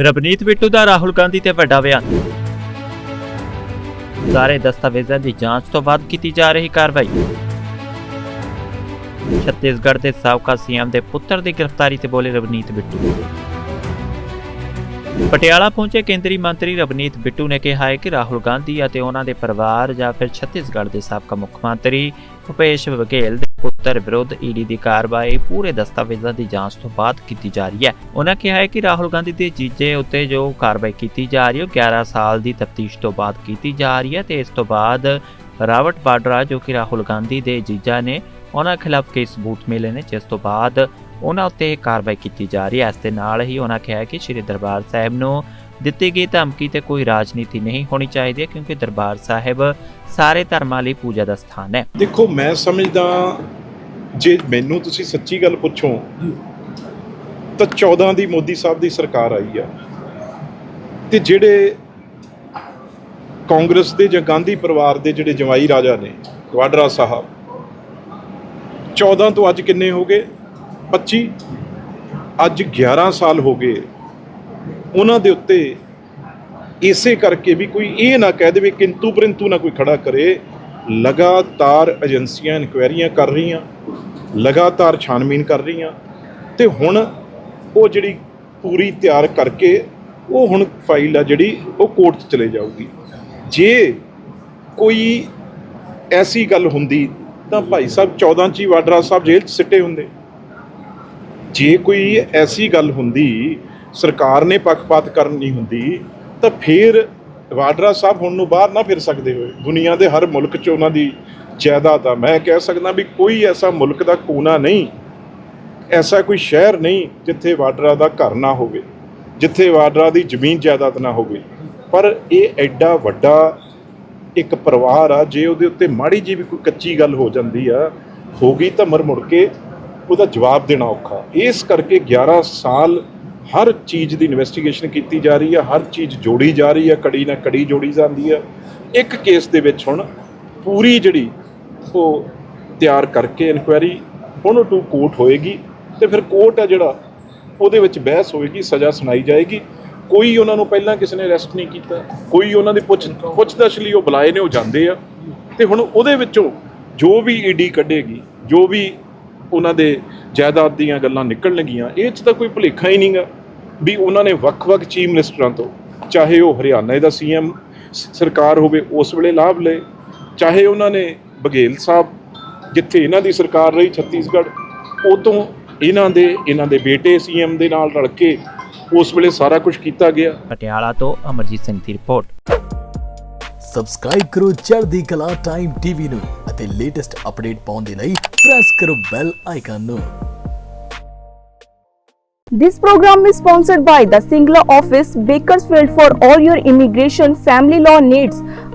ਰਵਨੀਤ ਬਿੱਟੂ ਦਾ ਰਾਹੁਲ ਗਾਂਧੀ ਤੇ ਵੱਡਾ ਬਿਆਨ। ਸਾਰੇ ਦਸਤਾਵੇਜ਼ਾਂ ਦੀ ਜਾਂਚ ਤੋਂ ਬਾਅਦ ਕੀਤੀ ਜਾ ਰਹੀ ਕਾਰਵਾਈ। ਛੱਤੀਸਗੜ੍ਹ ਦੇ ਸਾਬਕਾ ਸੀਐਮ ਦੇ ਪੁੱਤਰ ਦੀ ਗ੍ਰਿਫਤਾਰੀ ਤੇ ਬੋਲੇ ਰਵਨੀਤ ਬਿੱਟੂ। ਪਟਿਆਲਾ ਪਹੁੰਚੇ ਕੇਂਦਰੀ ਮੰਤਰੀ ਰਵਨੀਤ ਬਿੱਟੂ ਨੇ ਕਿਹਾ ਹੈ ਕਿ ਰਾਹੁਲ ਗਾਂਧੀ ਅਤੇ ਉਹਨਾਂ ਦੇ ਪਰਿਵਾਰ ਜਾਂ ਫਿਰ ਛੱਤੀਸਗੜ੍ਹ ਦੇ ਸਾਬਕਾ ਮੁੱਖ ਮੰਤਰੀ ਭੁਪੇਸ਼ ਬਘੇਲ ਪੁੱਤਰ ਵਿਰੁੱਧ ਈਡੀ ਦੀ ਕਾਰਵਾਈ ਪੂਰੇ ਦਸਤਾਵੇਜ਼ਾਂ ਦੀ ਜਾਂਚ ਤੋਂ ਬਾਅਦ ਕੀਤੀ ਜਾ ਰਹੀ ਹੈ। ਉਹਨਾਂ ਕਿਹਾ ਹੈ ਕਿ ਰਾਹੁਲ ਗਾਂਧੀ ਦੇ ਜੀਜੇ ਉੱਤੇ ਜੋ ਕਾਰਵਾਈ ਕੀਤੀ ਜਾ ਰਹੀ ਹੈ, ਉਹ 11 ਸਾਲ ਦੀ ਤਫਤੀਸ਼ ਤੋਂ ਬਾਅਦ ਕੀਤੀ ਜਾ ਰਹੀ ਹੈ ਤੇ ਇਸ ਤੋਂ ਬਾਅਦ ਰਾਵਟ ਬਾਡਰਾ ਜੋ ਕਿ ਰਾਹੁਲ ਗਾਂਧੀ ਦੇ ਜੀਜਾ ਨੇ ਉਹਨਾਂ ਖਿਲਾਫ ਕਈ ਸਬੂਤ ਮਿਲੇ ਨੇ, ਜਿਸ ਤੋਂ ਬਾਅਦ ਉਹਨਾਂ ਉੱਤੇ ਕਾਰਵਾਈ ਕੀਤੀ ਜਾ ਰਹੀ ਹੈ। ਇਸ ਦੇ ਨਾਲ ਹੀ ਉਹਨਾਂ ਕਿਹਾ ਕਿ ਸ੍ਰੀ ਦਰਬਾਰ ਸਾਹਿਬ ਨੂੰ ਦਿੱਤੀ ਗਈ ਧਮਕੀ ਤੇ ਕੋਈ ਰਾਜਨੀਤੀ ਨਹੀਂ ਹੋਣੀ ਚਾਹੀਦੀ ਹੈ ਕਿਉਂਕਿ ਦਰਬਾਰ ਸਾਹਿਬ ਸਾਰੇ ਧਰਮਾਂ ਲਈ ਪੂਜਾ ਦਾ ਸਥਾਨ ਹੈ। ਦੇਖੋ, ਮੈਂ ਸਮਝਦਾ ਜੇ ਮੈਨੂੰ ਤੁਸੀਂ ਸੱਚੀ ਗੱਲ ਪੁੱਛੋ, ਤਾਂ 14 ਦੀ ਮੋਦੀ ਸਾਹਿਬ ਦੀ ਸਰਕਾਰ ਆਈ ਆ। ਤੇ ਜਿਹੜੇ ਕਾਂਗਰਸ ਦੇ ਜਾਂ ਗਾਂਧੀ ਪਰਿਵਾਰ ਦੇ ਜਿਹੜੇ ਜਵਾਈ ਰਾਜਾ ਨੇ ਵਾਡਰਾ ਸਾਹਿਬ 14 ਤੋਂ ਅੱਜ ਕਿੰਨੇ ਹੋ ਗਏ? 25 ਅੱਜ 11 ਸਾਲ ਹੋ ਗਏ। ਉਹਨਾਂ ਦੇ ਉੱਤੇ ਇਸੇ ਕਰਕੇ ਵੀ ਕੋਈ ਇਹ ਨਾ ਕਹਿ ਦੇਵੇ ਕਿੰਤੂ ਪਰੰਤੂ ਨਾ ਕੋਈ ਖੜਾ ਕਰੇ। ਲਗਾਤਾਰ ਏਜੰਸੀਆਂ ਇਨਕੁਆਇਰੀਆਂ ਕਰ ਰਹੀਆਂ। ਲਗਾਤਾਰ ਛਾਨਬੀਨ ਕਰ ਰਹੀ ਰਹੀਆਂ ਤੇ ਹੁਣ ਉਹ ਜਿਹੜੀ ਪੂਰੀ ਤਿਆਰ ਕਰਕੇ ਉਹ ਹੁਣ ਫਾਈਲ ਆ ਜਿਹੜੀ ਉਹ ਕੋਰਟ 'ਚ ਚਲੇ ਜਾਊਗੀ। ਜੇ ਕੋਈ ਐਸੀ ਗੱਲ ਹੁੰਦੀ ਤਾਂ ਭਾਈ ਸਾਹਿਬ 14 ਚ ਹੀ ਵਾਡਰਾ ਸਾਹਿਬ ਜੇਲ੍ਹ 'ਚ ਸਿੱਟੇ ਹੁੰਦੇ। ਜੇ ਕੋਈ ਐਸੀ ਗੱਲ ਹੁੰਦੀ, ਸਰਕਾਰ ਨੇ ਪੱਖਪਾਤ ਕਰਨੀ ਹੁੰਦੀ, ਤਾਂ ਫਿਰ ਵਾਡਰਾ ਸਾਹਿਬ ਹੁਣ ਨੂੰ ਬਾਹਰ ਨਾ ਫਿਰ ਸਕਦੇ ਹੋਏ। ਦੁਨੀਆ ਦੇ ਹਰ ਮੁਲਕ 'ਚ ਉਹਨਾਂ ਦੀ ਜਾਇਦਾਦ ਆ ਮੈਂ ਕਹਿ ਸਕਦਾ ਵੀ ਕੋਈ ਐਸਾ ਮੁਲਕ ਦਾ ਕੋਨਾ ਨਹੀਂ, ਐਸਾ ਕੋਈ ਸ਼ਹਿਰ ਨਹੀਂ ਜਿੱਥੇ ਵਾਡਰਾ ਦਾ ਘਰ ਨਾ ਹੋਵੇ, ਜਿੱਥੇ ਵਾਡਰਾ ਦੀ ਜ਼ਮੀਨ ਜਾਇਦਾਦ ਨਾ ਹੋਵੇ। ਪਰ ਇਹ ਐਡਾ ਵੱਡਾ ਇੱਕ ਪਰਿਵਾਰ ਆ, ਜੇ ਉਹਦੇ ਉੱਤੇ ਮਾੜੀ ਜੀ ਵੀ ਕੋਈ ਕੱਚੀ ਗੱਲ ਹੋ ਜਾਂਦੀ ਆ, ਹੋ ਗਈ ਤਾਂ ਮਰ ਮੁੜ ਕੇ ਉਹਦਾ ਜਵਾਬ ਦੇਣਾ ਔਖਾ। ਇਸ ਕਰਕੇ 11 ਸਾਲ ਹਰ ਚੀਜ਼ ਦੀ ਇਨਵੈਸਟੀਗੇਸ਼ਨ ਕੀਤੀ ਜਾ ਰਹੀ ਆ, ਹਰ ਚੀਜ਼ ਜੋੜੀ ਜਾ ਰਹੀ ਆ, ਕੜੀ ਨਾ ਕੜੀ ਜੋੜੀ ਜਾਂਦੀ ਆ। ਇੱਕ ਕੇਸ ਦੇ ਵਿੱਚ ਹੁਣ ਪੂਰੀ ਜਿਹੜੀ ਉਹ ਤਿਆਰ ਕਰਕੇ ਇਨਕੁਆਇਰੀ ਹੁਣ ਟੂ ਕੋਰਟ ਹੋਏਗੀ ਤੇ ਫਿਰ ਕੋਰਟ ਹੈ ਜਿਹੜਾ ਉਹਦੇ ਵਿੱਚ ਬਹਿਸ ਹੋਏਗੀ, ਸਜ਼ਾ ਸੁਣਾਈ ਜਾਏਗੀ। ਕੋਈ ਉਹਨਾਂ ਨੂੰ ਪਹਿਲਾਂ ਕਿਸੇ ਨੇ ਅਰੈਸਟ ਨਹੀਂ ਕੀਤਾ, ਕੋਈ ਉਹਨਾਂ ਦੀ ਪੁੱਛ ਪੁੱਛਦਛ ਲਈ ਉਹ ਬੁਲਾਏ ਨੇ, ਉਹ ਜਾਂਦੇ ਆ। ਤੇ ਹੁਣ ਉਹਦੇ ਵਿੱਚੋਂ ਜੋ ਵੀ ਈਡੀ ਕੱਢੇਗੀ, ਜੋ ਵੀ ਉਹਨਾਂ ਦੇ ਜਾਇਦਾਦ ਦੀਆਂ ਗੱਲਾਂ ਨਿਕਲਣਗੀਆਂ, ਇਹ 'ਚ ਤਾਂ ਕੋਈ ਭੁਲੇਖਾ ਹੀ ਨਹੀਂਗਾ ਵੀ ਉਹਨਾਂ ਨੇ ਵੱਖ-ਵੱਖ ਚੀਫ ਮਿਨਿਸਟਰਾਂ ਤੋਂ, ਚਾਹੇ ਉਹ ਹਰਿਆਣਾ ਦਾ ਸੀਐਮ ਸਰਕਾਰ ਹੋਵੇ, ਉਸ ਵੇਲੇ ਲਾਭ ਲਏ, ਚਾਹੇ ਉਹਨਾਂ ਨੇ ਬਘੇਲ ਸਾਹਿਬ ਜਿੱਥੇ ਇਹਨਾਂ ਦੀ ਸਰਕਾਰ ਰਹੀ ਛੱਤੀਸਗੜ੍ਹ ਉਹ ਤੋਂ ਇਹਨਾਂ ਦੇ ਇਹਨਾਂ ਦੇ ਬੇਟੇ ਸੀਐਮ ਦੇ ਨਾਲ ਰਲ ਕੇ ਉਸ ਵੇਲੇ ਸਾਰਾ ਕੁਝ ਕੀਤਾ ਗਿਆ। ਪਟਿਆਲਾ ਤੋਂ ਅਮਰਜੀਤ ਸਿੰਘ ਦੀ ਰਿਪੋਰਟ। ਸਬਸਕ੍ਰਾਈਬ ਕਰੋ ਚੜ੍ਹਦੀ ਕਲਾ ਟਾਈਮ ਟੀਵੀ ਨੂੰ ਅਤੇ ਲੇਟੈਸਟ ਅਪਡੇਟ ਪਾਉਣ ਦੇ ਲਈ ਪ੍ਰੈਸ ਕਰੋ ਬੈਲ ਆਈਕਨ ਨੂੰ। This program is sponsored by the Singla Office, Bakersfield for all your immigration family law needs.